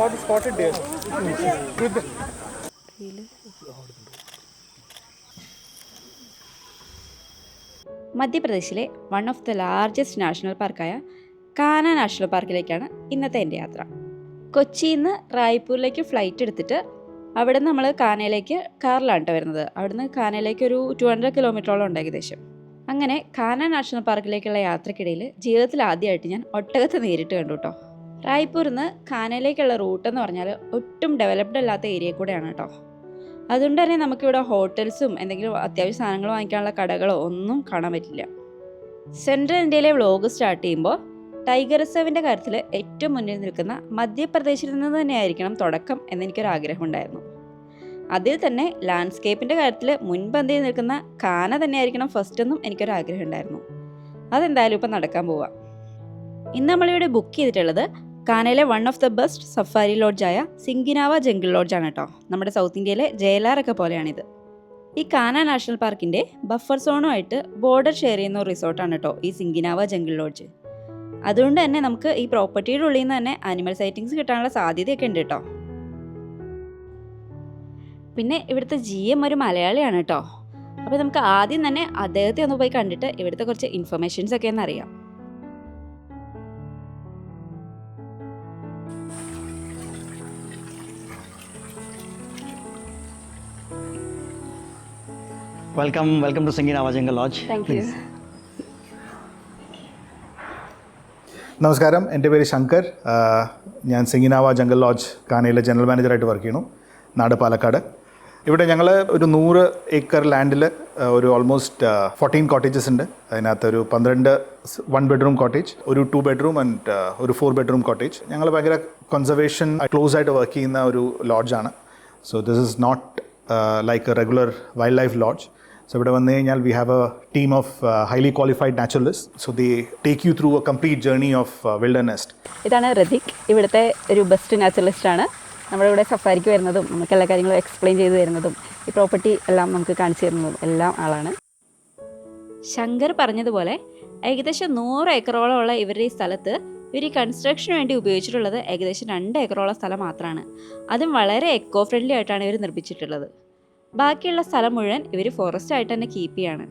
spot is spotted there. The, മധ്യപ്രദേശിലെ one of the largest national പാർക്കായ Kana national പാർക്കിലേക്കാണ് ഇന്നത്തെ എന്റെ യാത്ര. കൊച്ചിയിൽ നിന്ന് റായ്പൂരിലേക്ക് ഫ്ലൈറ്റ് എടുത്തിട്ട് അവിടെ നിന്ന് നമ്മൾ കാനയിലേക്ക് കാറിലാണ് കേട്ടോ വരുന്നത്. അവിടുന്ന് കാനയിലേക്ക് ഒരു ടു ഹൺഡ്രഡ് കിലോമീറ്ററോളം ഉണ്ട് ഏകദേശം. അങ്ങനെ കാന നാഷണൽ പാർക്കിലേക്കുള്ള യാത്രക്കിടയിൽ ജീവിതത്തിൽ ആദ്യമായിട്ട് ഞാൻ ഒട്ടകത്തെ നേരിട്ട് കണ്ടു കേട്ടോ റായ്പൂരിൽ നിന്ന് കാനയിലേക്കുള്ള റൂട്ട് എന്ന് പറഞ്ഞാൽ ഒട്ടും ഡെവലപ്ഡ് അല്ലാത്ത ഏരിയ കൂടെയാണ് കേട്ടോ. അതുകൊണ്ട് തന്നെ നമുക്കിവിടെ ഹോട്ടൽസും എന്തെങ്കിലും അത്യാവശ്യ സാധനങ്ങൾ വാങ്ങിക്കാനുള്ള കടകളോ ഒന്നും കാണാൻ പറ്റില്ല. സെൻട്രൽ ഇന്ത്യയിലെ വ്ളോഗ് സ്റ്റാർട്ട് ചെയ്യുമ്പോൾ ടൈഗർ റിസർവിന്റെ കാര്യത്തിൽ ഏറ്റവും മുന്നിൽ നിൽക്കുന്ന മധ്യപ്രദേശിൽ നിന്ന് തന്നെയായിരിക്കണം തുടക്കം എന്നെനിക്കൊരു ആഗ്രഹമുണ്ടായിരുന്നു അതിൽ തന്നെ ലാൻഡ്സ്കേപ്പിന്റെ കാര്യത്തിൽ മുൻപന്തിയിൽ നിൽക്കുന്ന കാന തന്നെയായിരിക്കണം ഫസ്റ്റ് എന്നും എനിക്കൊരു ആഗ്രഹം ഉണ്ടായിരുന്നു അതെന്തായാലും ഇപ്പം നടക്കാൻ പോവാം. ഇന്ന് നമ്മളിവിടെ ബുക്ക് ചെയ്തിട്ടുള്ളത് കാനയിലെ one of the best safari ലോഡ്ജായ Singinawa jungle ലോഡ്ജാണ് കേട്ടോ നമ്മുടെ സൗത്ത് ഇന്ത്യയിലെ ജയലാറൊക്കെ പോലെയാണിത്. ഈ കാന നാഷണൽ പാർക്കിന്റെ ബഫർ സോണുമായിട്ട് ബോർഡർ ഷെയർ ചെയ്യുന്ന ഒരു റിസോർട്ടാണ് കേട്ടോ ഈ സിംഗിനാവ ജംഗിൾ ലോഡ്ജ് അതുകൊണ്ട് തന്നെ നമുക്ക് ഈ പ്രോപ്പർട്ടിയുടെ ഉള്ളിൽ നിന്ന് തന്നെ ആനിമൽ സൈറ്റിങ്സ് കിട്ടാനുള്ള സാധ്യതയൊക്കെ ഉണ്ട് കേട്ടോ പിന്നെ ഇവിടുത്തെ ജി എം ഒരു മലയാളിയാണ് കേട്ടോ അപ്പോൾ നമുക്ക് ആദ്യം തന്നെ അദ്ദേഹത്തെ ഒന്ന് പോയി കണ്ടിട്ട് ഇവിടുത്തെ കുറച്ച് ഇൻഫർമേഷൻസ് ഒക്കെ ഒന്ന് അറിയാം. Welcome welcome to Singin lodge. Lodge thank you നമസ്കാരം. എന്റെ പേര് ശങ്കർ. ഞാൻ സിംഗിനാവ ജംഗൽ ലോഡ്ജ് കാനയിലെ ജനറൽ മാനേജറായിട്ട് വർക്ക് ചെയ്യുന്നു. നാട് പാലക്കാട്. ഇവിടെ ഞങ്ങൾ ഒരു നൂറ് ഏക്കർ ലാൻഡിൽ ഒരു ഓൾമോസ്റ്റ് ഫോർട്ടീൻ കോട്ടേജസ് ഉണ്ട്. അതിനകത്ത് ഒരു പന്ത്രണ്ട് വൺ ബെഡ്റൂം കോട്ടേജ് ഒരു ടു ബെഡ്റൂം ആൻഡ് ഒരു ഫോർ ബെഡ്റൂം കോട്ടേജ് ഞങ്ങൾ ഭയങ്കര കൺസർവേഷൻ ക്ലോസ് ആയിട്ട് വർക്ക് ചെയ്യുന്ന ഒരു ലോഡ്ജാണ് so this is not like a regular wildlife lodge so ഇവിടെ വന്നു കഴിഞ്ഞാൽ we have a team of highly qualified naturalist so they take you through a complete journey of wilderness ഇതാണ് റതിക് ഇവിടുത്തെ ഒരു best നാച്ചുറലിസ്റ്റാണ് നമ്മുടെ ഇവിടെ സഫാരിക്ക് വരുന്നതും നമുക്ക് എല്ലാ കാര്യങ്ങളും എക്സ്പ്ലെയിൻ ചെയ്തു തരുന്നതും ഈ പ്രോപ്പർട്ടി എല്ലാം നമുക്ക് കാണിച്ചു തരുന്നതും എല്ലാം ആളാണ്. ശങ്കർ പറഞ്ഞതുപോലെ ഏകദേശം നൂറ് ഏക്കറോളമുള്ള ഇവരുടെ ഈ സ്ഥലത്ത് ഇവർ ഈ കൺസ്ട്രക്ഷന് വേണ്ടി ഉപയോഗിച്ചിട്ടുള്ളത് ഏകദേശം രണ്ട് ഏക്കറോളം സ്ഥലം മാത്രമാണ്. അതും വളരെ എക്കോ ഫ്രണ്ട്ലി ആയിട്ടാണ് ഇവർ നിർമ്മിച്ചിട്ടുള്ളത്. ബാക്കിയുള്ള സ്ഥലം മുഴുവൻ ഇവർ ഫോറസ്റ്റ് ആയിട്ട് തന്നെ കീപ്പ് ചെയ്യാണ്.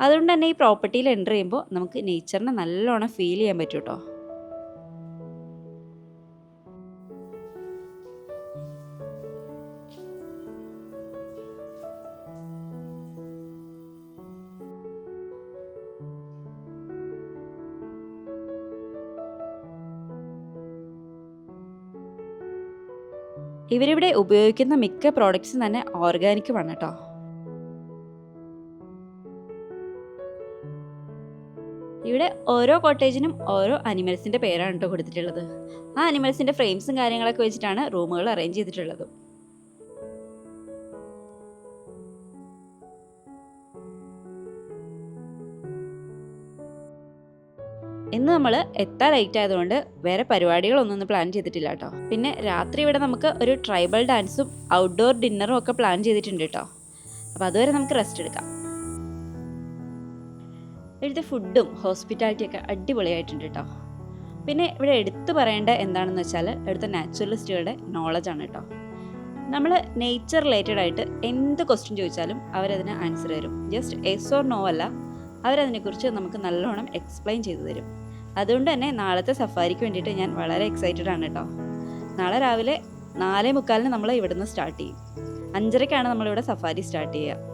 അതുകൊണ്ട് തന്നെ ഈ പ്രോപ്പർട്ടിയിൽ എന്റർ ചെയ്യുമ്പോൾ നമുക്ക് നേച്ചറിനെ നല്ലോണം ഫീൽ ചെയ്യാൻ പറ്റും കേട്ടോ ഇവരിവിടെ ഉപയോഗിക്കുന്ന മിക്ക പ്രോഡക്റ്റ്സും തന്നെ ഓർഗാനിക്കുമാണ് കേട്ടോ. ഇവിടെ ഓരോ കോട്ടേജിനും ഓരോ അനിമൽസിന്റെ പേരാണ് കേട്ടോ കൊടുത്തിട്ടുള്ളത്. ആ അനിമൽസിന്റെ ഫ്രെയിംസും കാര്യങ്ങളൊക്കെ വെച്ചിട്ടാണ് റൂമുകൾ അറേഞ്ച് ചെയ്തിട്ടുള്ളത്. ഇന്ന് നമ്മൾ എത്താൻ ലൈറ്റ് ആയതുകൊണ്ട് വേറെ പരിപാടികളൊന്നും ഒന്ന് പ്ലാൻ ചെയ്തിട്ടില്ല കേട്ടോ പിന്നെ രാത്രി ഇവിടെ നമുക്ക് ഒരു ട്രൈബൽ ഡാൻസും ഔട്ട്ഡോർ ഡിന്നറും ഒക്കെ പ്ലാൻ ചെയ്തിട്ടുണ്ട് കേട്ടോ അപ്പോൾ അതുവരെ നമുക്ക് റെസ്റ്റ് എടുക്കാം. ഇവിടുത്തെ ഫുഡും ഹോസ്പിറ്റാലിറ്റിയൊക്കെ അടിപൊളിയായിട്ടുണ്ട് കേട്ടോ പിന്നെ ഇവിടെ എടുത്തു പറയേണ്ട എന്താണെന്ന് വെച്ചാൽ ഇവിടുത്തെ നാച്ചുറലിസ്റ്റുകളുടെ നോളജാണ് കേട്ടോ നമ്മൾ നേച്ചർ റിലേറ്റഡ് ആയിട്ട് എന്ത് ക്വസ്റ്റ്യൻ ചോദിച്ചാലും അവരതിന് ആൻസർ തരും. ജസ്റ്റ് എസ് ഓർ നോ അല്ല അവരതിനെക്കുറിച്ച് നമുക്ക് നല്ലോണം എക്സ്പ്ലെയിൻ ചെയ്തു തരും. അതുകൊണ്ട് തന്നെ നാളത്തെ സഫാരിക്ക് വേണ്ടിയിട്ട് ഞാൻ വളരെ എക്സൈറ്റഡ് ആണ് കേട്ടോ നാളെ രാവിലെ നാലേ മുക്കാലിന് നമ്മൾ ഇവിടുന്ന് സ്റ്റാർട്ട് ചെയ്യും. അഞ്ചരയ്ക്കാണ് നമ്മളിവിടെ സഫാരി സ്റ്റാർട്ട് ചെയ്യുക.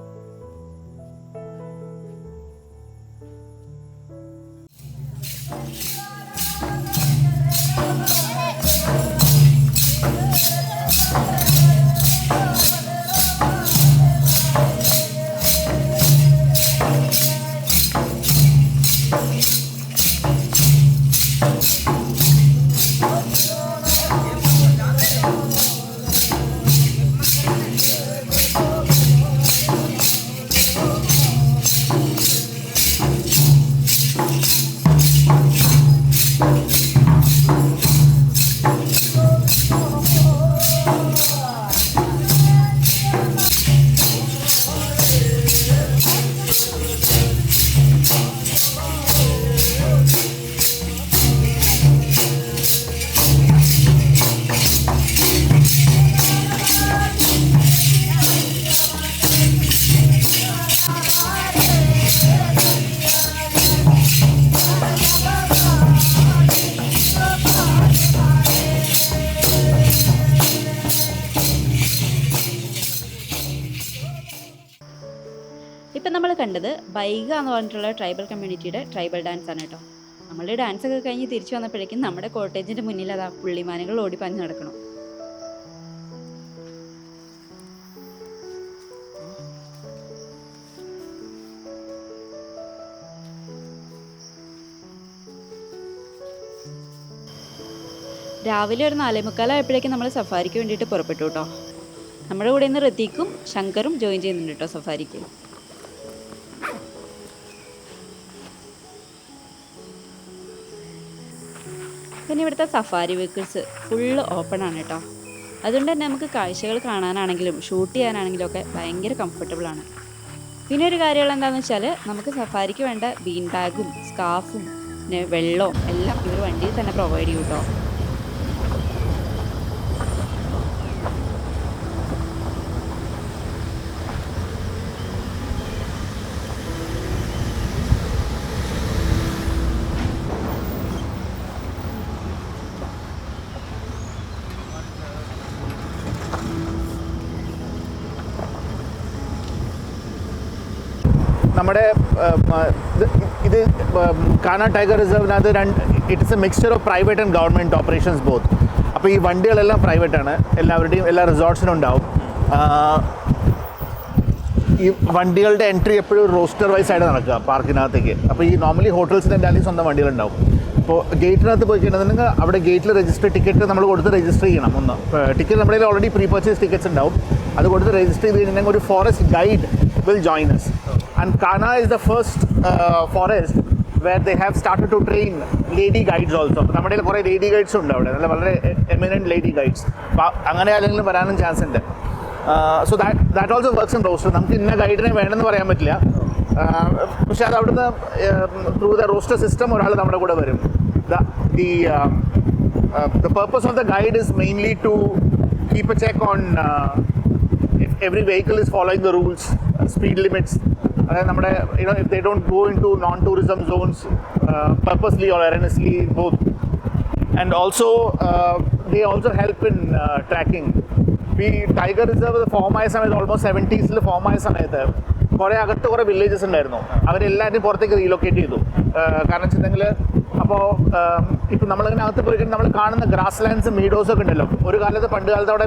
കണ്ടത് എന്ന് പറഞ്ഞിട്ടുള്ള ട്രൈബൽ കമ്മ്യൂണിറ്റിയുടെ ട്രൈബൽ ഡാൻസ് ആണ് കേട്ടോ. നമ്മൾ ഡാൻസ് ഒക്കെ കഴിഞ്ഞ് തിരിച്ചു വന്നപ്പോഴേക്കും നമ്മുടെ കോട്ടേജിന്റെ മുന്നിൽ അതാ പുള്ളിമാനുകൾ ഓടിപ്പാഞ്ഞ് നടക്കണം. രാവിലെ ഒരു നാലേമുക്കാലായപ്പോഴേക്കും നമ്മൾ സഫാരിക്ക് വേണ്ടിയിട്ട് പുറപ്പെട്ടു കേട്ടോ. നമ്മുടെ കൂടെ ഇന്ന് ഋതീക്കും ശങ്കറും ജോയിൻ ചെയ്യുന്നുണ്ട് കേട്ടോ സഫാരിക്ക്. പിന്നെ ഇവിടുത്തെ സഫാരി വെഹിക്കിൾസ് ഫുള്ള് ഓപ്പൺ ആണ് കേട്ടോ അതുകൊണ്ട് തന്നെ നമുക്ക് കാഴ്ചകൾ കാണാനാണെങ്കിലും ഷൂട്ട് ചെയ്യാനാണെങ്കിലും ഒക്കെ ഭയങ്കര കംഫർട്ടബിൾ ആണ്. പിന്നെ ഒരു കാര്യമുള്ള എന്താണെന്ന് വെച്ചാൽ നമുക്ക് സഫാരിക്ക് വേണ്ട ബീൻ ബാഗും സ്കാർഫും പിന്നെ വെള്ളവും എല്ലാം ഇവർ വണ്ടിയിൽ തന്നെ പ്രൊവൈഡ് ചെയ്യും കേട്ടോ നമ്മുടെ ഇത് കാന ടൈഗർ റിസർവിനകത്ത് രണ്ട് it's a mixture of private and government operations both അപ്പോൾ ഈ വണ്ടികളെല്ലാം പ്രൈവറ്റ് ആണ്. എല്ലാവരുടെയും എല്ലാ റിസോർട്ട്സിനും ഉണ്ടാവും. ഈ വണ്ടികളുടെ എൻട്രി എപ്പോഴും റോസ്റ്റർ വൈസ് ആയിട്ട് നടക്കുക പാർക്കിനകത്തേക്ക് അപ്പോൾ ഈ നോർമലി ഹോട്ടൽസിന്റെ എന്തായാലും സ്വന്തം വണ്ടികളുണ്ടാവും. അപ്പോൾ ഗേറ്റിനകത്ത് പോയി കഴിഞ്ഞിട്ടുണ്ടെങ്കിൽ അവിടെ ഗേറ്റിൽ രജിസ്റ്റർ ടിക്കറ്റ് നമ്മൾ കൊടുത്ത് രജിസ്റ്റർ ചെയ്യണം. ഒന്ന് ടിക്കറ്റ് നമ്മുടെ ഓൾറെഡി പ്രീ പർച്ചേസ് ടിക്കറ്റ്സ് ഉണ്ടാവും. അത് കൊടുത്ത് രജിസ്റ്റർ ചെയ്ത് കഴിഞ്ഞിട്ടുണ്ടെങ്കിൽ ഒരു forest guide will join us. And Kana is the first uh, forest where they have started to train lady guides also. നമ്മുടെ കയ്യിൽ കുറേ ലേഡി ഗൈഡ്സ് ഉണ്ട് അവിടെ. നല്ല വളരെ എമിനന്റ് ലേഡി ഗൈഡ്സ് അപ്പോൾ അങ്ങനെ ആരെങ്കിലും വരാനും ചാൻസ് ഉണ്ട്. So that that also works in roster നമുക്ക് ഇന്ന ഗൈഡിനെ വേണമെന്ന് പറയാൻ പറ്റില്ല. Uh, പക്ഷെ അത് അവിടുന്ന് ത്രൂ ദ റോസ്റ്റർ സിസ്റ്റം ഒരാൾ നമ്മുടെ കൂടെ വരും. The the purpose of the guide is mainly to keep a check on every vehicle is following the rules, uh, speed limits, അതായത് നമ്മുടെ they don't go into non tourism zones purposely or erroneously both and also they also help in tracking ഈ tiger reserve form ആയ സമയത്ത് almost സെവന്റീസിൽ form ആയ സമയത്ത് കുറേ അകത്ത് കുറേ വില്ലേജസ് ഉണ്ടായിരുന്നു. അവരെല്ലാവരും പുറത്തേക്ക് റീലൊക്കേറ്റ് ചെയ്തു. Uh, കാരണം വെച്ചിട്ടുണ്ടെങ്കിൽ അപ്പോൾ ഇപ്പം നമ്മളിങ്ങനെ അകത്ത് പോയി നമ്മൾ കാണുന്ന ഗ്രാസ് ലാൻഡ്സ് മീഡോസ് ഒക്കെ ഉണ്ടല്ലോ. ഒരു കാലത്ത് പണ്ട് കാലത്ത് അവിടെ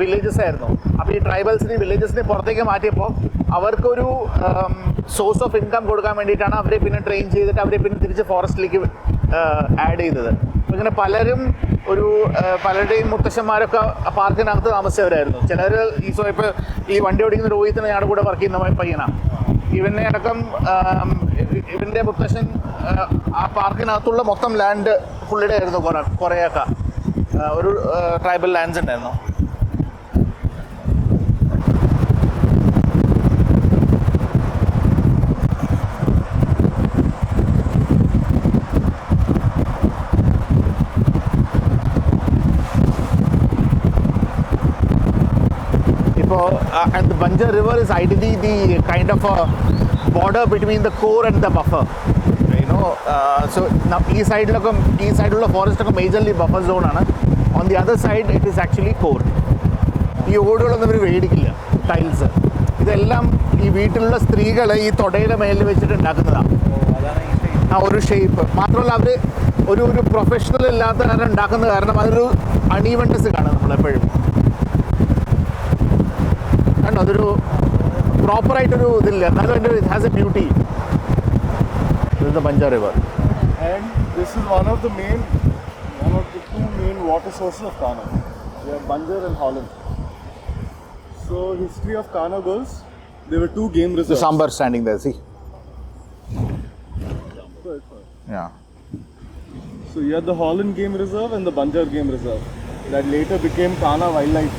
വില്ലേജസ് ആയിരുന്നു. അപ്പോൾ ഈ ട്രൈബൽസിനെ വില്ലേജസിനെ പുറത്തേക്ക് മാറ്റിയപ്പോൾ അവർക്കൊരു സോഴ്സ് ഓഫ് ഇൻകം കൊടുക്കാൻ വേണ്ടിയിട്ടാണ് അവരെ പിന്നെ ട്രെയിൻ ചെയ്തിട്ട് അവരെ പിന്നെ തിരിച്ച് ഫോറസ്റ്റിലേക്ക് ആഡ് ചെയ്തത്. ഇങ്ങനെ പലരും ഒരു പലരുടെയും മുത്തശ്ശന്മാരൊക്കെ പാർക്കിനകത്ത് താമസിച്ചവരായിരുന്നു. ചിലർ ഈ സോ ഈ വണ്ടി ഓടിക്കുന്ന രോഹിത്തിന് ഞങ്ങളുടെ കൂടെ വർക്ക് ചെയ്യുന്ന പയ്യനാണ് ഇവനെ അടക്കം ഇവന്റെ മുത്തശ്ശൻ ആ പാർക്കിനകത്തുള്ള മൊത്തം ലാൻഡ് പുള്ളിയുടെ ആയിരുന്നു കുറേ കുറേയൊക്കെ. ഒരു ട്രൈബൽ ലാൻഡ്സ് ഉണ്ടായിരുന്നു. ഇപ്പോൾ and Banjar river is ideally the kind of border between the core and the buffer you know so ഈ സൈഡിലൊക്കെ ഈ സൈഡിലുള്ള ഫോറസ്റ്റ് ഒക്കെ majorly buffer സോണാണ് on the other side it is actually core ഈ ഓടുകളൊന്നും ഇവർ മേടിക്കില്ല ടൈൽസ് ഇതെല്ലാം ഈ വീട്ടിലുള്ള സ്ത്രീകൾ ഈ തൊടയുടെ മേലിൽ വെച്ചിട്ട് ഉണ്ടാക്കുന്നതാണ് ആ ഒരു ഷേപ്പ് മാത്രമല്ല അവർ ഒരു ഒരു പ്രൊഫഷണൽ ഇല്ലാത്ത കാരണം ഉണ്ടാക്കുന്ന കാരണം അതൊരു അണീവൺനെസ് കാണും നമ്മളെപ്പോഴും. അതൊരു പ്രോപ്പറായിട്ടൊരു ഇതില്ല എന്നാലും എന്റെ it has a beauty Punjab river And this is one of the main, one of the two main water sources of Kana. We have Banjar and Holland. So history of Kana goes, there were two game reserves. Sambar standing the see Yeah. So you had the Holland Game Reserve and the Banjar Game Reserve that later became Kana Wildlife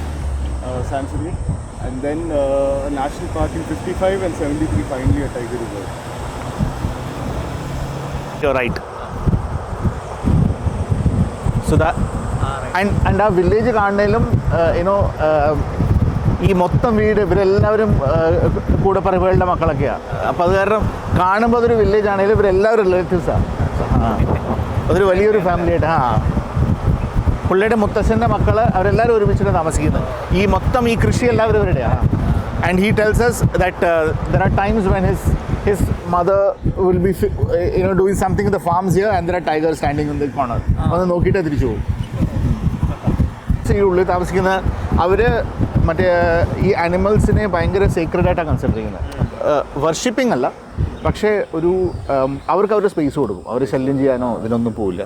uh, Sanctuary and then uh, a national park in 55 and 73 finally a tiger reserve. You're right. So that and and ആ village കാണുന്നതിലും you know ഈ മൊത്തം വീട് ഇവരെല്ലാവരും uh, കൂടെ പറയുകളുടെ മക്കളൊക്കെയാണ് അപ്പോൾ അത് കാരണം കാണുമ്പോൾ അതൊരു വില്ലേജ് ആണെങ്കിലും ഇവരെല്ലാവരും റിലേറ്റീവ്സാണ് അതൊരു വലിയൊരു ഫാമിലി ആയിട്ട് ആ പുള്ളിയുടെ മുത്തശ്ശന്റെ മക്കൾ അവരെല്ലാവരും ഒരുമിച്ചിട്ട് താമസിക്കുന്നത് ഈ മൊത്തം ഈ കൃഷി എല്ലാവരും ഇവരുടെയാണ് and he tells us that there are times when his his mother will be you know doing something in the farms in and there are tiger standing in the corner ഒന്ന് നോക്കിയിട്ട് തിരിച്ചു പോകും. ഈ ഉള്ളിൽ താമസിക്കുന്ന അവർ മറ്റേ ഈ അനിമൽസിനെ ഭയങ്കര സീക്രട്ട് ആയിട്ടാണ് കൺസിഡർ ചെയ്യുന്നത്. വർഷിപ്പിംഗ് അല്ല പക്ഷേ ഒരു അവർക്ക് അവർ സ്പേസ് കൊടുക്കും. അവർ ശല്യം ചെയ്യാനോ ഇതിനൊന്നും പോവില്ല.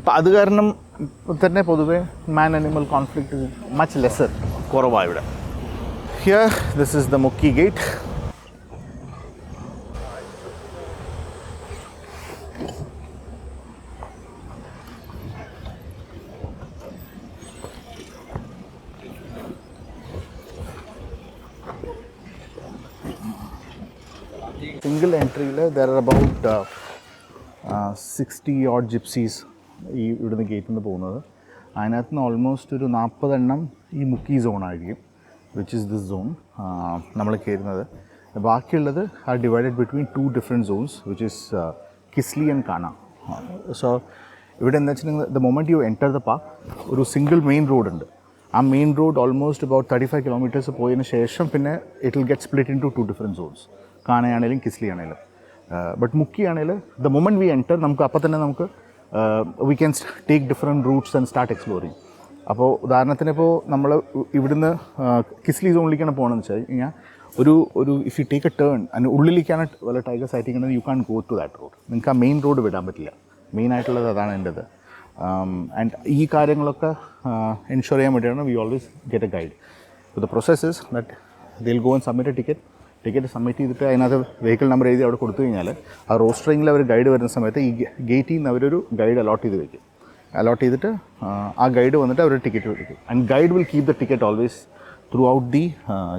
അപ്പം അത് കാരണം തന്നെ പൊതുവെ man animal conflict much lesser കുറവാണ് ഇവിടെ. Here this is the Mukki gate single എൻട്രിയിൽ there are about sixty odd gypsies ഈ ഇവിടുന്ന് ഗേറ്റിൽ നിന്ന് പോകുന്നത്. അതിനകത്ത് നിന്ന് ഓൾമോസ്റ്റ് ഒരു നാൽപ്പതെണ്ണം ഈ മുക്കി സോണായിരിക്കും വിച്ച് ഇസ് ദിസ് സോൺ നമ്മൾ കയറുന്നത്. ബാക്കിയുള്ളത് are divided between two different zones which is Kisli and Kana so ഇവിടെ എന്താ വെച്ചിട്ടുണ്ടെങ്കിൽ the moment you enter the park ഒരു സിംഗിൾ മെയിൻ റോഡ് ഉണ്ട്. ആ main road almost about thirty five kilometres പോയതിന് ശേഷം പിന്നെ it will get split into two different zones കാണയാണെങ്കിലും Kisli ആണേലും. ബട്ട് മുക്കി ആണെങ്കിൽ ദ മൊമെന്റ് വി എന്റർ നമുക്ക് അപ്പം തന്നെ നമുക്ക് we can take different routes and start exploring അപ്പോൾ ഉദാഹരണത്തിന് ഇപ്പോൾ നമ്മൾ ഇവിടുന്ന് കിസ്ലി സോണിലേക്കാണ് പോകണമെന്ന് വെച്ചാൽ കഴിഞ്ഞാൽ ഒരു ഒരു if you take a turn അതിന് ഉള്ളിലേക്കാണ് വല്ല ടൈഗർ സൈറ്റിംഗ് ഉണ്ടെങ്കിൽ you can go to that road നിങ്ങൾക്ക് ആ മെയിൻ റോഡ് വിടാൻ പറ്റില്ല. മെയിൻ ആയിട്ടുള്ളത് അതാണ് എന്റെത് ആൻഡ് ഈ കാര്യങ്ങളൊക്കെ എൻഷുർ ചെയ്യാൻ വേണ്ടിയാണ് we always get a guide the process is that they'll go and submit a ticket ticket submit ചെയ്തിട്ട് അതിനകത്ത് വെഹിക്കിൾ നമ്പർ എഴുതി അവിടെ കൊടുത്തു കഴിഞ്ഞാൽ ആ റോസ്റ്ററിങ്ങിൽ അവർ ഗൈഡ് വരുന്ന സമയത്ത് ഈ ഗേറ്റിൽ നിന്ന് അവരൊരു ഗൈഡ് അലോട്ട് ചെയ്ത് വയ്ക്കും അലോട്ട് ചെയ്തിട്ട് ആ, ഗൈഡ് വന്നിട്ട് അവർ ടിക്കറ്റ് എടുക്കും. And guide will keep the ticket always throughout the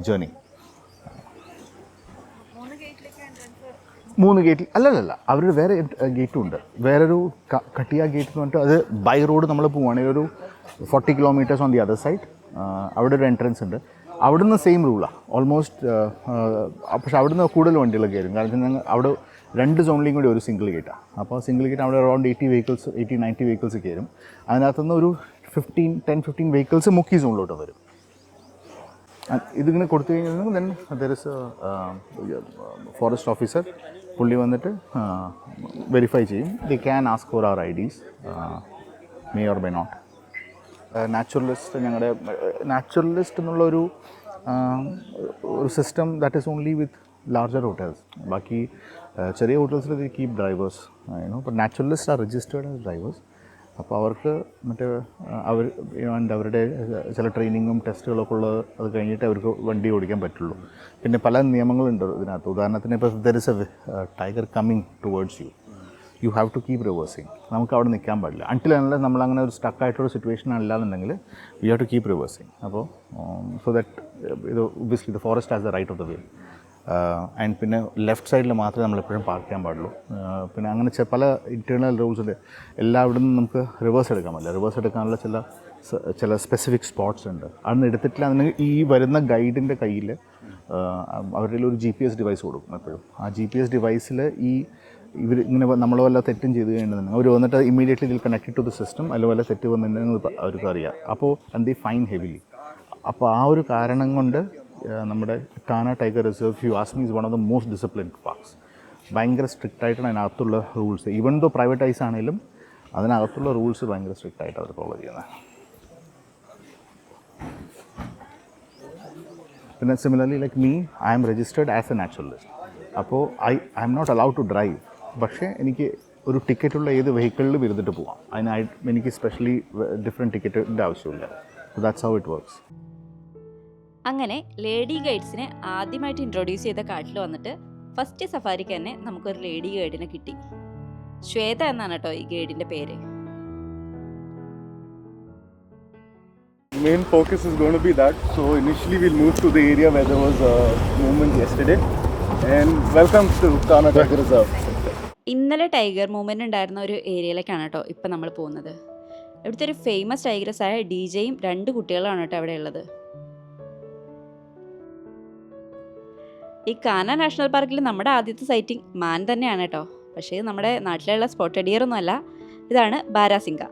journey മൂന്ന് ഗേറ്റിൽ അല്ലല്ല അവരുടെ വേറെ ഗേറ്റും ഉണ്ട്. വേറൊരു കട്ടിയ ഗേറ്റ് എന്ന് പറഞ്ഞിട്ട് അത് ബൈ റോഡ് നമ്മൾ പോവുകയാണെങ്കിൽ ഒരു forty kilometres on the other side അവിടെ ഒരു എൻട്രൻസ് ഉണ്ട്. അവിടുന്ന് സെയിം റൂളാണ് ഓൾമോസ്റ്റ് പക്ഷെ അവിടുന്ന് കൂടുതൽ വണ്ടികളൊക്കെ വരും കാരണം ഞങ്ങൾ അവിടെ രണ്ട് സോണിലേയും കൂടി ഒരു സിംഗിൾ ഗേറ്റാണ് അപ്പോൾ സിംഗിൾ ഗേറ്റ് അവിടെ around eighty vehicles eighty ninety vehicles കയറും അതിനകത്തുനിന്ന് ഒരു ഫിഫ്റ്റീൻ ടെൻ ഫിഫ്റ്റീൻ വെഹിക്കിൾസ് മുക്കി സോണിലോട്ട് വരും. ഇതിങ്ങനെ കൊടുത്തു കഴിഞ്ഞാൽ then there is forest officer പുള്ളി വന്നിട്ട് വെരിഫൈ ചെയ്യും. They can ask for our IDs may or may not naturalist ഞങ്ങളുടെ നാച്ചുറലിസ്റ്റ് എന്നുള്ളൊരു ഒരു system that is only with larger hotels ബാക്കി ചെറിയ ഹോട്ടൽസിൽ they keep drivers you know but naturalist are registered as drivers അപ്പോൾ അവർക്ക് മറ്റേ അവർ and അവരുടെ ചില ട്രെയിനിങ്ങും ടെസ്റ്റുകളൊക്കെ ഉള്ളത് അത് കഴിഞ്ഞിട്ട് അവർക്ക് വണ്ടി ഓടിക്കാൻ പറ്റുള്ളൂ. പിന്നെ പല നിയമങ്ങളുണ്ട് ഇതിനകത്ത്. ഉദാഹരണത്തിന് ഇപ്പോൾ there is a tiger coming towards you you have to keep reversing നമുക്ക് അവിടെ നിൽക്കാൻ പാടില്ല. അൺടിൽ അല്ല നമ്മളങ്ങനെ ഒരു സ്റ്റക്ക് ആയിട്ടുള്ള സിറ്റുവേഷൻ അല്ലാന്നുണ്ടെങ്കിൽ we have to keep reversing അപ്പോൾ സോ ദറ്റ് ഇത് obviously the forest as the right of the way and പിന്നെ ലെഫ്റ്റ് സൈഡിൽ മാത്രമേ നമ്മൾ എപ്പോഴും പാർക്ക് ചെയ്യാൻ പാടുള്ളൂ. Uh, പിന്നെ അങ്ങനെ പല ഇന്റേർണൽ റൂൾസ് ഉണ്ട്. എല്ലാവിടും നമുക്ക് റിവേഴ്സ് എടുക്കാൻ പറ്റില്ല. റിവേഴ്സ് എടുക്കാനുള്ള ചില ചില സ്പെസിഫിക് സ്പോട്ട്സ് ഉണ്ട്. അതൊന്നും എടുത്തിട്ടില്ല എന്നുണ്ടെങ്കിൽ ഈ വരുന്ന ഗൈഡിന്റെ കയ്യിൽ അവരുടെ ഒരു ജി പി എസ് ഡിവൈസ് കൊടുക്കും എപ്പോഴും. ആ ജി പി എസ് ഡിവൈസിൽ ഈ ഇവർ ഇങ്ങനെ നമ്മൾ വല്ല തെറ്റും ചെയ്ത് കഴിഞ്ഞിട്ടുണ്ടെങ്കിൽ അവർ വന്നിട്ട് ഇമ്മീഡിയറ്റ്ലി ഇതിൽ കണക്റ്റഡ് ടു ദ സിസ്റ്റം അല്ല വല്ല തെറ്റ് വന്നിട്ടുണ്ടെങ്കിൽ ഇപ്പം അവർക്ക് അറിയാം. അപ്പോൾ ആൻഡ് ദി ഫൈൻ ഹെവിലി അപ്പോൾ ആ ഒരു കാരണം കൊണ്ട് നമ്മുടെ Kana tiger reserve you ask me is one of the most disciplined parks ഭയങ്കര സ്ട്രിക്റ്റ് ആയിട്ടാണ് അതിനകത്തുള്ള റൂൾസ് ഈവൻ ദോ പ്രൈവറ്റൈസ് ആണെങ്കിലും അതിനകത്തുള്ള റൂൾസ് ഭയങ്കര സ്ട്രിക്റ്റ് ആയിട്ട് അവർ ഫോളോ ചെയ്യുന്നത് പിന്നെ similarly like me I am registered as a naturalist അപ്പോൾ I I am not allowed to drive പക്ഷേ എനിക്ക് ഒരു ടിക്കറ്റുള്ള ഏത് വെഹിക്കിളിലും ഇരുന്നിട്ട് പോവാം അതിനായി എനിക്ക് സ്പെഷ്യലി ഡിഫറെന്റ് ടിക്കറ്റിന്റെ ആവശ്യമില്ല ദാറ്റ്സ് ഹൗ ഇറ്റ് വർക്ക്സ് അങ്ങനെ ലേഡി ഗൈഡ്സിനെ ആദ്യമായിട്ട് ഇൻട്രൊഡ്യൂസ് ചെയ്ത കാട്ടിൽ വന്നിട്ട് ഫസ്റ്റ് സഫാരിക്ക് തന്നെ നമുക്കൊരു ലേഡി ഗൈഡിനെ കിട്ടി ശ്വേത എന്നാണ് കേട്ടോ ഈ ഗൈഡിന്റെ പേര് Main focus is going to be that. So initially we'll move to the area where there was a movement yesterday. And welcome to Karnataka Reserve. ഇന്നലെ ടൈഗർ മൂവ്മെന്റ് ഉണ്ടായിരുന്ന ഒരു ഏരിയയിലേക്കാണ് കേട്ടോ ഇപ്പം നമ്മൾ പോകുന്നത്. ഇവിടുത്തെ ഒരു ഫേമസ് ടൈഗ്രസ് ആയ ഡി ജെയും രണ്ട് കുട്ടികളാണ് കേട്ടോ അവിടെ ഉള്ളത്. ഈ കാന നാഷണൽ പാർക്കിൽ നമ്മുടെ ആദ്യത്തെ സൈറ്റിംഗ് മാൻ തന്നെയാണ് കേട്ടോ. പക്ഷേ ഇത് നമ്മുടെ നാട്ടിലുള്ള സ്പോട്ട് അല്ല. ഇതാണ് ബാരാസിംഗ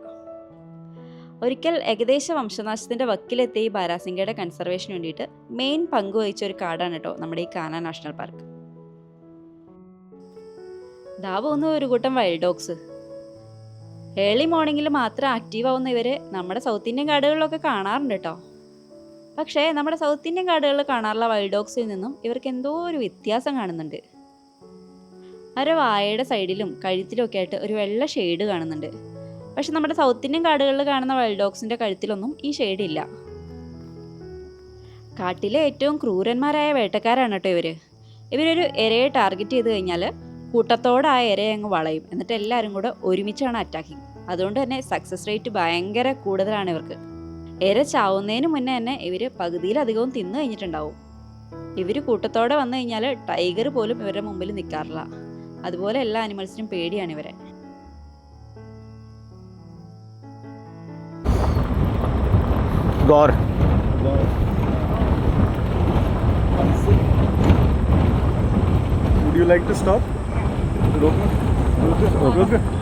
ഒരിക്കൽ ഏകദേശ വംശനാശത്തിന്റെ വക്കിലെത്തിയ ഈ ബാരാസിംഗയുടെ കൺസർവേഷന് വേണ്ടിയിട്ട് മെയിൻ പങ്ക് വഹിച്ച ഒരു കാടാണ് കേട്ടോ നമ്മുടെ ഈ കാന നാഷണൽ പാർക്ക്. ദാ പോകുന്ന ഒരു കൂട്ടം വൈൽഡ് ഡോഗ്സ് ഏർലി മോർണിംഗിൽ മാത്രം ആക്റ്റീവ് ആവുന്ന ഇവരെ നമ്മുടെ സൗത്ത് ഇന്ത്യൻ കാടുകളിലൊക്കെ കാണാറുണ്ട് കേട്ടോ പക്ഷേ നമ്മുടെ സൗത്ത് ഇന്ത്യൻ കാടുകളിൽ കാണാറുള്ള വൈൽഡ് ഡോഗ്സിൽ നിന്നും ഇവർക്ക് എന്തോ ഒരു വ്യത്യാസം കാണുന്നുണ്ട്. അവരെ വായയുടെ സൈഡിലും കഴുത്തിലും ഒക്കെ ആയിട്ട് ഒരു വെള്ള ഷെയ്ഡ് കാണുന്നുണ്ട്. പക്ഷെ നമ്മുടെ സൗത്ത് ഇന്ത്യൻ കാടുകളിൽ കാണുന്ന വൈൽഡ് ഡോഗ്സിന്റെ കഴുത്തിലൊന്നും ഈ ഷെയ്ഡ് ഇല്ല. കാട്ടിലെ ഏറ്റവും ക്രൂരന്മാരായ വേട്ടക്കാരാണ് കേട്ടോ ഇവർ. ഇവരൊരു ഇരയെ ടാർഗറ്റ് ചെയ്ത് കഴിഞ്ഞാൽ കൂട്ടത്തോടെ ആ ഇരയെ അങ്ങ് വളയും. എന്നിട്ട് എല്ലാവരും കൂടെ ഒരുമിച്ചാണ് അറ്റാക്കിങ് അതുകൊണ്ട് തന്നെ സക്സസ് റേറ്റ് ഭയങ്കര കൂടുതലാണ് ഇവർക്ക്. ഇര ചാവുന്നതിന് മുന്നേ തന്നെ ഇവർ പകുതിയിലധികവും തിന്നു കഴിഞ്ഞിട്ടുണ്ടാവും. ഇവർ കൂട്ടത്തോടെ വന്നു കഴിഞ്ഞാൽ ടൈഗർ പോലും ഇവരുടെ മുമ്പിൽ നിൽക്കാറില്ല അതുപോലെ എല്ലാ അനിമൽസിനും പേടിയാണ് ഇവരെ. Would you like to stop? 로그? 로그? 로그?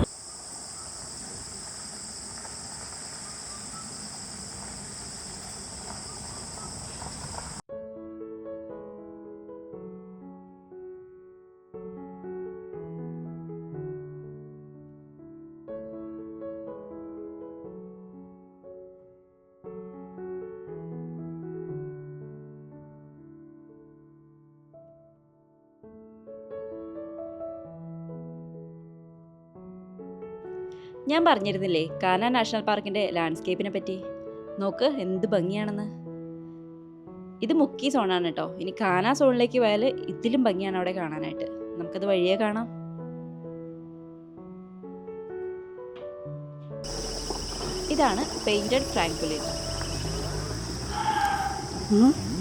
ഞാൻ പറഞ്ഞിരുന്നില്ലേ കാന നാഷണൽ പാർക്കിന്റെ ലാൻഡ്സ്കേപ്പിനെ പറ്റി നോക്ക് എന്ത് ഭംഗിയാണെന്ന് ഇത് മുക്കി സോണാണ് കേട്ടോ ഇനി കാന സോണിലേക്ക് പോയാൽ ഇതിലും ഭംഗിയാണ് അവിടെ കാണാനായിട്ട് നമുക്കത് വഴിയെ കാണാം ഇതാണ് painted francolin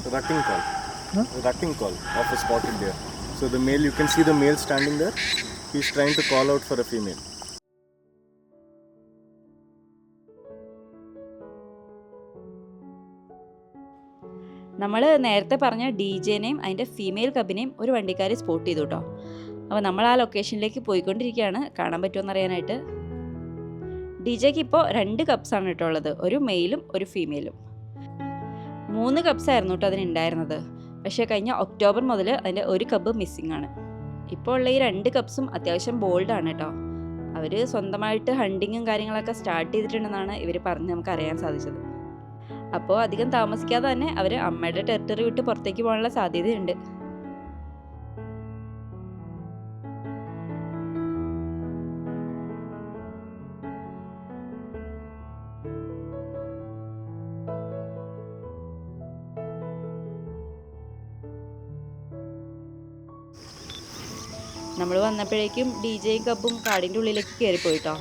spot call. So call of a spotted deer. So the male, you can see the male standing there. He's trying to call out for a female. നമ്മൾ നേരത്തെ പറഞ്ഞ ഡി ജെനെയും അതിന്റെ ഫീമെയിൽ കബിനെയും ഒരു വണ്ടിക്കാർ സ്പോട്ട് ചെയ്തു കേട്ടോ അപ്പോൾ നമ്മൾ ആ ലൊക്കേഷനിലേക്ക് പോയിക്കൊണ്ടിരിക്കുകയാണ്. കാണാൻ പറ്റുമെന്ന് അറിയാനായിട്ട്. ഡി ജെക്ക് ഇപ്പോൾ രണ്ട് കപ്സാണ് കേട്ടോ ഉള്ളത്. ഒരു മെയിലും ഒരു ഫീമെയിലും മൂന്ന് കപ്സ് ആയിരുന്നു കേട്ടോ അതിനുണ്ടായിരുന്നത് പക്ഷേ കഴിഞ്ഞ ഒക്ടോബർ മുതൽ അതിന്റെ ഒരു കപ്പ് മിസ്സിംഗ് ആണ്. ഇപ്പോൾ ഉള്ള ഈ രണ്ട് കപ്സും അത്യാവശ്യം ബോൾഡാണ് കേട്ടോ അവർ സ്വന്തമായിട്ട് ഹണ്ടിങ്ങും കാര്യങ്ങളൊക്കെ സ്റ്റാർട്ട് ചെയ്തിട്ടുണ്ടെന്നാണ് ഇവർ പറഞ്ഞ് നമുക്ക് അറിയാൻ സാധിച്ചത്. അപ്പോൾ അധികം താമസിക്കാതെ തന്നെ അവർ അമ്മയുടെ ടെറിട്ടറി വിട്ട് പുറത്തേക്ക് പോകാനുള്ള സാധ്യതയുണ്ട്. നമ്മൾ വന്നപ്പോഴേക്കും ഡി ജെയും കപ്പും കാടിന്റെ ഉള്ളിലേക്ക് കയറിപ്പോയിട്ടോ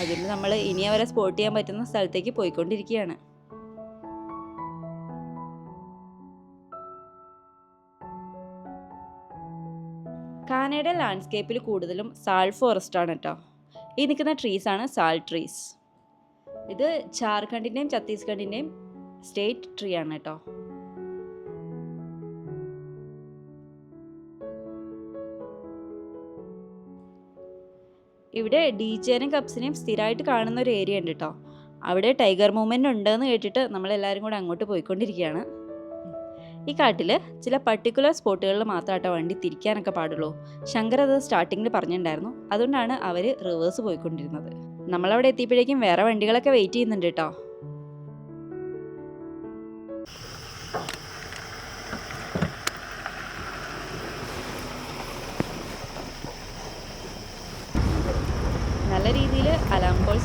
അതുകൊണ്ട് നമ്മൾ ഇനി അവരെ സ്പോട്ട് ചെയ്യാൻ പറ്റുന്ന സ്ഥലത്തേക്ക് പോയിക്കൊണ്ടിരിക്കുകയാണ്. കാനയുടെ ലാൻഡ്സ്കേപ്പിൽ കൂടുതലും സാൾ ഫോറസ്റ്റ് ആണ് കേട്ടോ ഈ നിൽക്കുന്ന ട്രീസ് ആണ് സാൾ ട്രീസ് ഇത് ജാർഖണ്ഡിന്റെയും ഛത്തീസ്ഗഡിന്റെയും സ്റ്റേറ്റ് ട്രീ ആണ് കേട്ടോ ഇവിടെ ഡി ജെനും കപ്സിനെയും സ്ഥിരമായിട്ട് കാണുന്ന ഒരു ഏരിയ ഉണ്ട് കേട്ടോ അവിടെ ടൈഗർ മൂവ്മെന്റ് ഉണ്ടെന്ന് കേട്ടിട്ട് നമ്മളെല്ലാവരും കൂടെ അങ്ങോട്ട് പോയിക്കൊണ്ടിരിക്കുകയാണ്. ഈ കാട്ടിൽ ചില പർട്ടിക്കുലർ സ്പോട്ടുകളിൽ മാത്രമാട്ടോ വണ്ടി തിരിക്കാനൊക്കെ പാടുള്ളൂ. ശങ്കർ അത് സ്റ്റാർട്ടിങ്ങിൽ പറഞ്ഞിട്ടുണ്ടായിരുന്നു അതുകൊണ്ടാണ് അവർ റിവേഴ്സ് പോയിക്കൊണ്ടിരുന്നത്. നമ്മളവിടെ എത്തിയപ്പോഴേക്കും വേറെ വണ്ടികളൊക്കെ വെയിറ്റ് ചെയ്യുന്നുണ്ട് കേട്ടോ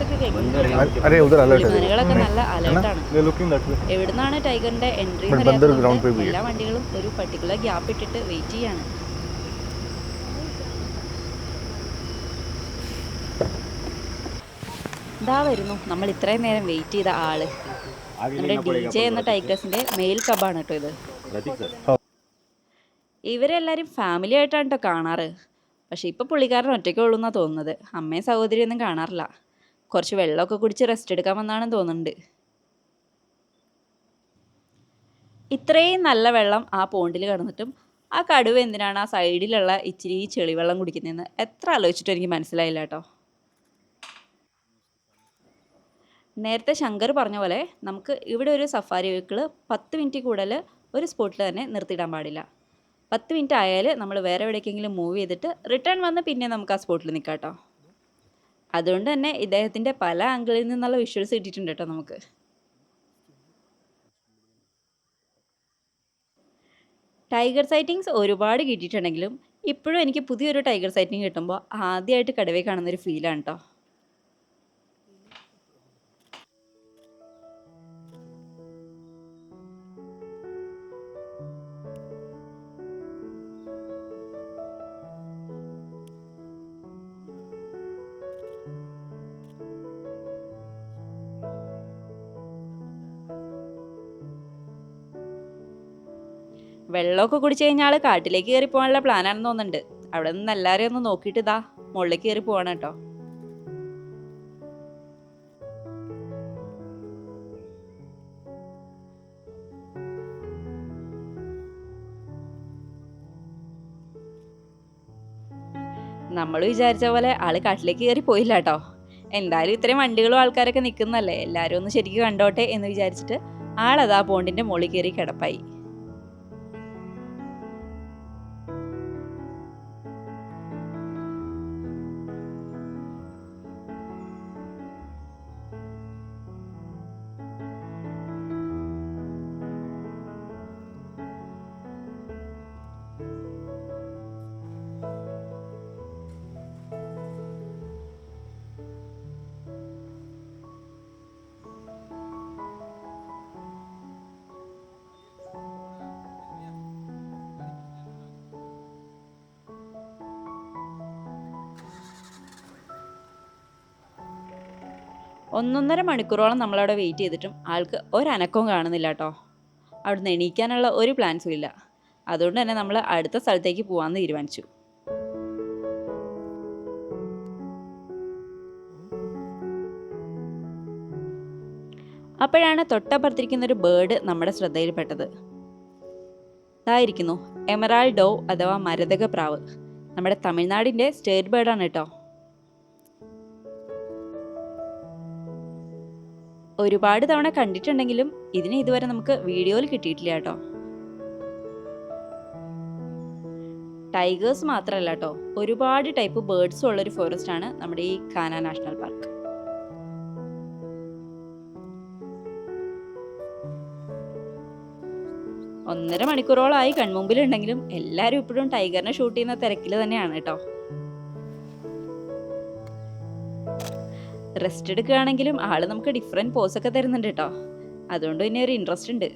ഒക്കെ എവിടുന്നാണ് ടൈഗറിന്റെ എൻട്രി എല്ലാ വണ്ടികളും ഒരു പർട്ടിക്കുലർ ഗ്യാപ്പ് ഇട്ടിട്ട് വെയിറ്റ് ചെയ്യാണ്. ഇതാ വരുന്നു. നമ്മൾ ഇത്രയും നേരം വെയിറ്റ് ചെയ്ത ആൾ. നമ്മുടെ ഡി ജെ എന്ന ടൈഗേഴ്സിന്റെ മെയിൽ കബാണ് കേട്ടോ ഇത്. ഇവരെല്ലാരും ഫാമിലി ആയിട്ടാണ് കേട്ടോ കാണാറ്. പക്ഷെ ഇപ്പോൾ പുള്ളിക്കാരൻ ഒറ്റയ്ക്ക് ഉള്ളൂ എന്നാണ് തോന്നുന്നത്. അമ്മയും സഹോദരിയൊന്നും കാണാറില്ല. കുറച്ച് വെള്ളമൊക്കെ കുടിച്ച് റെസ്റ്റ് എടുക്കാൻ വന്നാണെന്ന് തോന്നുന്നുണ്ട്. ഇത്രയും നല്ല വെള്ളം ആ പോണ്ടിൽ കിടന്നിട്ടും ആ കടുവ എന്തിനാണ് ആ സൈഡിലുള്ള ഇച്ചിരി ചെളിവെള്ളം കുടിക്കുന്നതെന്ന് എത്ര ആലോചിച്ചിട്ടും എനിക്ക് മനസ്സിലായില്ല കേട്ടോ. നേരത്തെ ശങ്കർ പറഞ്ഞ പോലെ നമുക്ക് ഇവിടെ ഒരു സഫാരി വെഹിക്കിൾ പത്ത് മിനിറ്റ് കൂടുതൽ ഒരു സ്പോട്ടിൽ തന്നെ നിർത്തിയിടാൻ പാടില്ല. പത്ത് മിനിറ്റ് ആയാൽ നമ്മൾ വേറെ എവിടേക്കെങ്കിലും മൂവ് ചെയ്തിട്ട് റിട്ടേൺ വന്ന് പിന്നെ നമുക്ക് ആ സ്പോട്ടിൽ നിൽക്കാം കേട്ടോ. അതുകൊണ്ട് തന്നെ ഇദ്ദേഹത്തിന്റെ പല ആംഗിളിൽ നിന്നുള്ള വിഷ്വൽസ് കിട്ടിയിട്ടുണ്ട് കേട്ടോ നമുക്ക്. ടൈഗർ സൈറ്റിങ്സ് ഒരുപാട് കിട്ടിയിട്ടുണ്ടെങ്കിലും ഇപ്പോഴും എനിക്ക് പുതിയൊരു ടൈഗർ സൈറ്റിങ് കിട്ടുമ്പോൾ ആദ്യമായിട്ട് കടുവയെ കാണുന്നൊരു ഫീലാണ് കേട്ടോ വെള്ളമൊക്കെ കുടിച്ചു കഴിഞ്ഞാൽ കാട്ടിലേക്ക് കയറി പോകാനുള്ള പ്ലാനാണെന്ന് തോന്നുന്നുണ്ട്. അവിടെ നിന്ന് എല്ലാവരും ഒന്ന് നോക്കിയിട്ട് ഇതാ മുകളിലേക്ക് കയറി പോകണം കേട്ടോ. നമ്മൾ വിചാരിച്ച പോലെ ആൾ കാട്ടിലേക്ക് കയറി പോയില്ല കേട്ടോ. എന്തായാലും ഇത്രയും വണ്ടികളും ആൾക്കാരൊക്കെ നിൽക്കുന്നല്ലേ എല്ലാവരും ഒന്ന് ശരിക്കും കണ്ടോട്ടെ എന്ന് വിചാരിച്ചിട്ട് ആളതാ പോണ്ടിന്റെ മുകളിൽ കയറി കിടപ്പായി. ഒന്നൊന്നര മണിക്കൂറോളം നമ്മളവിടെ വെയിറ്റ് ചെയ്തിട്ടും ആൾക്ക് ഒരനക്കവും കാണുന്നില്ല കേട്ടോ അവിടുന്ന് എണീക്കാനുള്ള ഒരു പ്ലാൻസും ഇല്ല. അതുകൊണ്ട് തന്നെ നമ്മൾ അടുത്ത സ്ഥലത്തേക്ക് പോകാമെന്ന് തീരുമാനിച്ചു. അപ്പോഴാണ് തൊട്ടപ്പുറത്തിരിക്കുന്ന ഒരു ബേർഡ് നമ്മുടെ ശ്രദ്ധയിൽപ്പെട്ടത്. ഇതായിരിക്കുന്നു എമറാൾ ഡോ അഥവാ മരതക പ്രാവ് നമ്മുടെ തമിഴ്നാടിന്റെ സ്റ്റേറ്റ് ബേർഡാണ് കേട്ടോ. ഒരുപാട് തവണ കണ്ടിട്ടുണ്ടെങ്കിലും ഇതിനെ ഇതുവരെ നമുക്ക് വീഡിയോയിൽ കിട്ടിയിട്ടില്ല കേട്ടോ. ടൈഗേഴ്സ് മാത്രമല്ല കേട്ടോ ഒരുപാട് ടൈപ്പ് ബേർഡ്സും ഉള്ളൊരു ഫോറസ്റ്റ് ആണ് നമ്മുടെ ഈ കാന നാഷണൽ പാർക്ക് ഒന്നര മണിക്കൂറോളമായി കൺമുമ്പിലുണ്ടെങ്കിലും എല്ലാവരും ഇപ്പോഴും ടൈഗറിനെ ഷൂട്ട് ചെയ്യുന്ന തിരക്കിൽ തന്നെയാണ് കേട്ടോ. റെസ്റ്റ് എടുക്കുകയാണെങ്കിലും ആൾ നമുക്ക് ഡിഫറെന്റ് പോസ് ഒക്കെ തരുന്നുണ്ട് കേട്ടോ അതുകൊണ്ട് പിന്നെ ഒരു ഇൻട്രസ്റ്റ് ഉണ്ട്.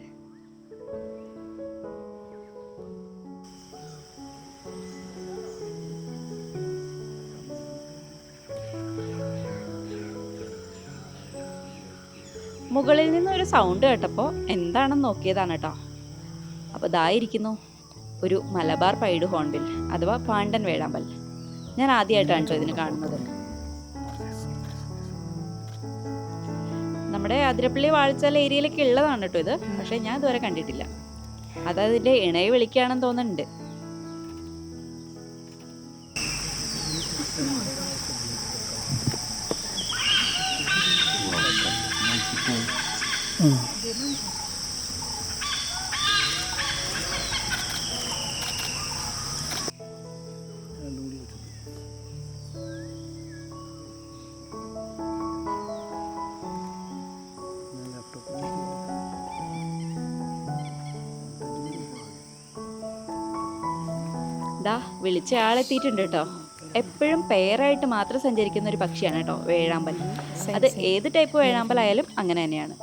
മുകളിൽ നിന്ന് ഒരു സൗണ്ട് കേട്ടപ്പോൾ എന്താണെന്ന് നോക്കിയതാണ് കേട്ടോ അപ്പോൾ ഇതായിരിക്കുന്നു ഒരു മലബാർ പൈഡ് ഹോൺബിൽ അഥവാ പാണ്ടൻ വേഴാമ്പൽ. ഞാൻ ആദ്യമായിട്ടാണ് കേട്ടോ ഇതിന് കാണുന്നത്. നമ്മുടെ അതിരപ്പള്ളി വാഴച്ചാൽ ഏരിയയിലൊക്കെ ഉള്ളതാണ് കേട്ടോ ഇത്. പക്ഷെ ഞാൻ ഇതുവരെ കണ്ടിട്ടില്ല. അതായത് അതിന്റെ ഇണയെ വിളിക്കുകയാണെന്ന് തോന്നുന്നുണ്ട്. ദാ വിളിച്ച ആളെത്തിയിട്ടുണ്ട് കേട്ടോ. എപ്പോഴും പെയറായിട്ട് മാത്രം സഞ്ചരിക്കുന്ന ഒരു പക്ഷിയാണ് കേട്ടോ വേഴാമ്പൽ. അത് ഏത് ടൈപ്പ് വേഴാമ്പലായാലും അങ്ങനെ തന്നെയാണ്.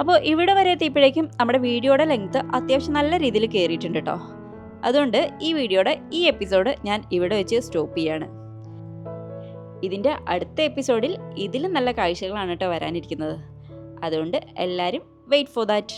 അപ്പോൾ ഇവിടെ വരെ എത്തിയപ്പോഴേക്കും നമ്മുടെ വീഡിയോയുടെ ലെങ്ത് അത്യാവശ്യം നല്ല രീതിയിൽ കയറിയിട്ടുണ്ട് കേട്ടോ അതുകൊണ്ട് ഈ വീഡിയോയുടെ ഈ എപ്പിസോഡ് ഞാൻ ഇവിടെ വെച്ച് സ്റ്റോപ്പ് ചെയ്യാണ്. ഇതിന്റെ അടുത്ത എപ്പിസോഡിൽ ഇതിലും നല്ല കാഴ്ചകളാണ് കേട്ടോ വരാനിരിക്കുന്നത്. അതുകൊണ്ട് എല്ലാവരും വെയിറ്റ് ഫോർ ദാറ്റ്